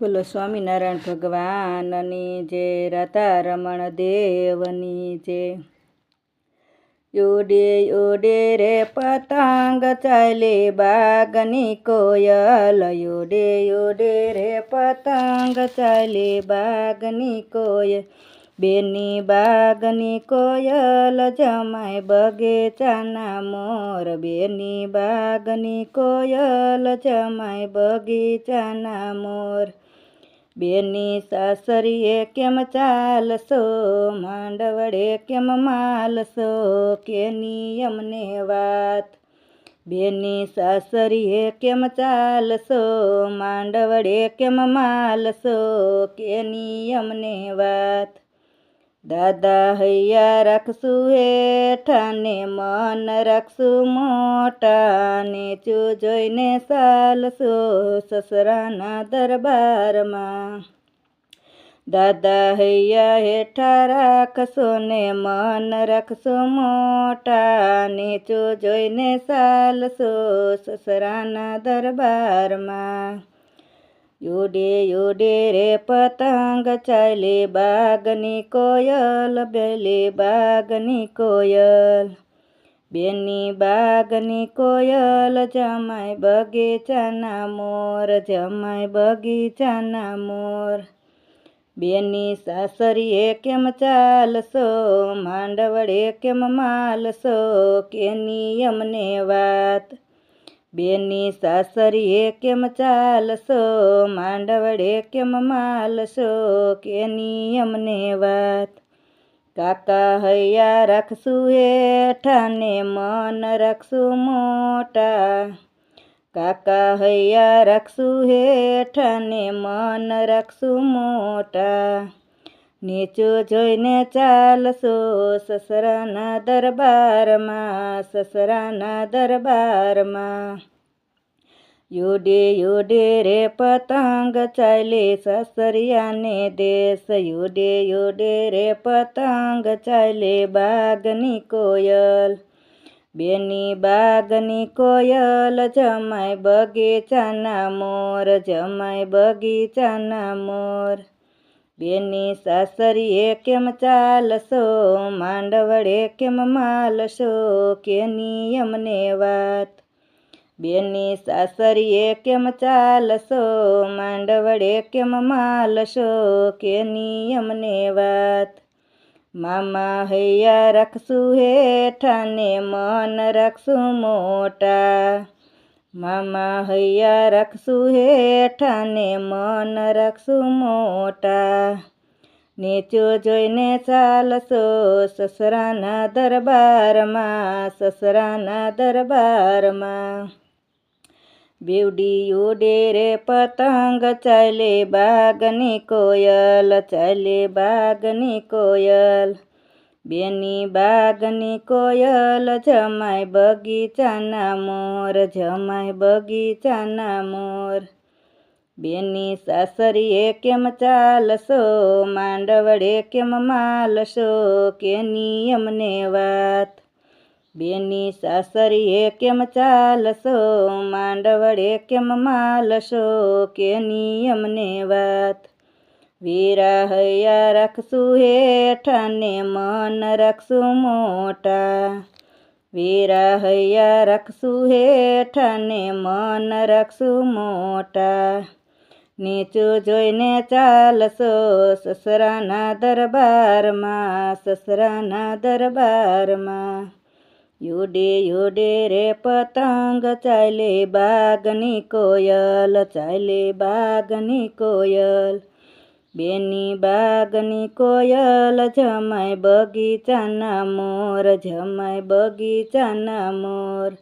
બોલો, સ્વામિનારાયણ ભગવાનની જે રાધા રમણ દેવની જે ઉડે ઉડે રે પતંગ ચાલે બાગની કોયલ ઉડે ઉડે રે પતંગ ચાલે બાગની કોયલ, બેની બાગની કોયલ જમાય બગીચાના મોર, બેની બાગની કોયલ જમાય બગીચાના મોર. બેની સાસરીએ કેમ ચાલશો? માંડવડે કેમ માલશો? કે નિયમને વાત? બેની સાસરીએ કેમ ચાલશો? માંડવડે કેમ માલશો? કે નિયમને વાત? દાદા હૈયા રાખશું હેઠાને, મન રાખશું મોટા નીચું જોઈને ચાલશો સસરાના દરબારમાં. દાદા હૈયા હેઠા રાખશો ને, મન રાખશો મોટાને. ચો જોઈને ચાલશો સસરાના દરબારમાં. યુડે યુડે રે પતંગ ચાલે બાગની કોયલ, બેલે બાગની કોયલ. બેની બાગની કોયલ જમાય બગીચાના મોર, જમાય બગીચાના મોર. બેની સાસરીએ કેમ ચાલશો, માંડવડે કેમ માલશો કે નિયમને વાત? બેની સાસરીએ કેમ ચાલશો? માંડવડે કેમ માલશો? કે નિયમને વાત? કાકા હૈયા રાખશું હેઠાને, મન રાખશું મોટા. કાકા હૈયા રાખશું હેઠાને, મન રાખશું મોટા. નીચું જોઈને ચાલશો સસરાના દરબારમાં સસરાના દરબારમાં. યુડે યુડે રે પતંગ ચાલે સસરિયાને દેશ. યુડે યુડે રે પતંગ ચાલે બાગની કોયલ. બેની બાગની કોયલ જમાય બગીચાના મોર જમાય બગીચાના મોર. બેની સાસરીએ કેમ ચાલશો? માંડવડે કેમ માલશો? કેની નિયમને વાત? બેની સાસરીએ કેમ ચાલશો? માંડવડે કેમ માલશો? કેની નિયમને વાત? મામા હૈયા રાખશું હેઠાને, મન રાખશું મોટા. મામા હૈયા રાખશું હેઠાને, મન રાખશું મોટા. નીચો જોઈને ચાલશો સસરાના દરબારમાં સસરાના દરબારમાં. બેવડી ડેરે પતંગ, ચાલે બાગની કોયલ, ચાલે બાગની કોયલ. બેની બાગની કોયલ જમાય બગીચાના મોર જમાય બગીચાના મોર. બેની સાસરીએ કેમ ચાલશો, માંડવડે કેમ માલશો કે નિયમને વાત? બેની સાસરીએ કેમ ચાલશો, માંડવડે કેમ માલશો કે નિયમને વાત? વીરા હૈયા રાખશું હેઠાને મન રાખશું મોટા. વીરા હૈયા રાખશું હેઠાને મન રાખશું મોટા. નીચું જોઈને ચાલશો સસરાના દરબારમાં સસરાના દરબારમાં. યુડે યુડે રે પતંગ ચાલે બાગની કોયલ ચાલે બાગની કોયલ. બેની બાગની કોયલ જમાય બગીચાના મોર જમાય બગીચાના મોર.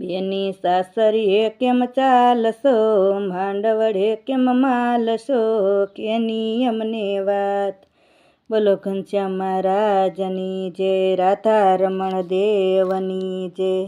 બેની સાસરીએ કેમ ચાલશો? માંડવડે કેમ માલશો? કેની અમને વાત? બોલો ઘનશ્યામ મહારાજની જય રાધા રમણ દેવની જય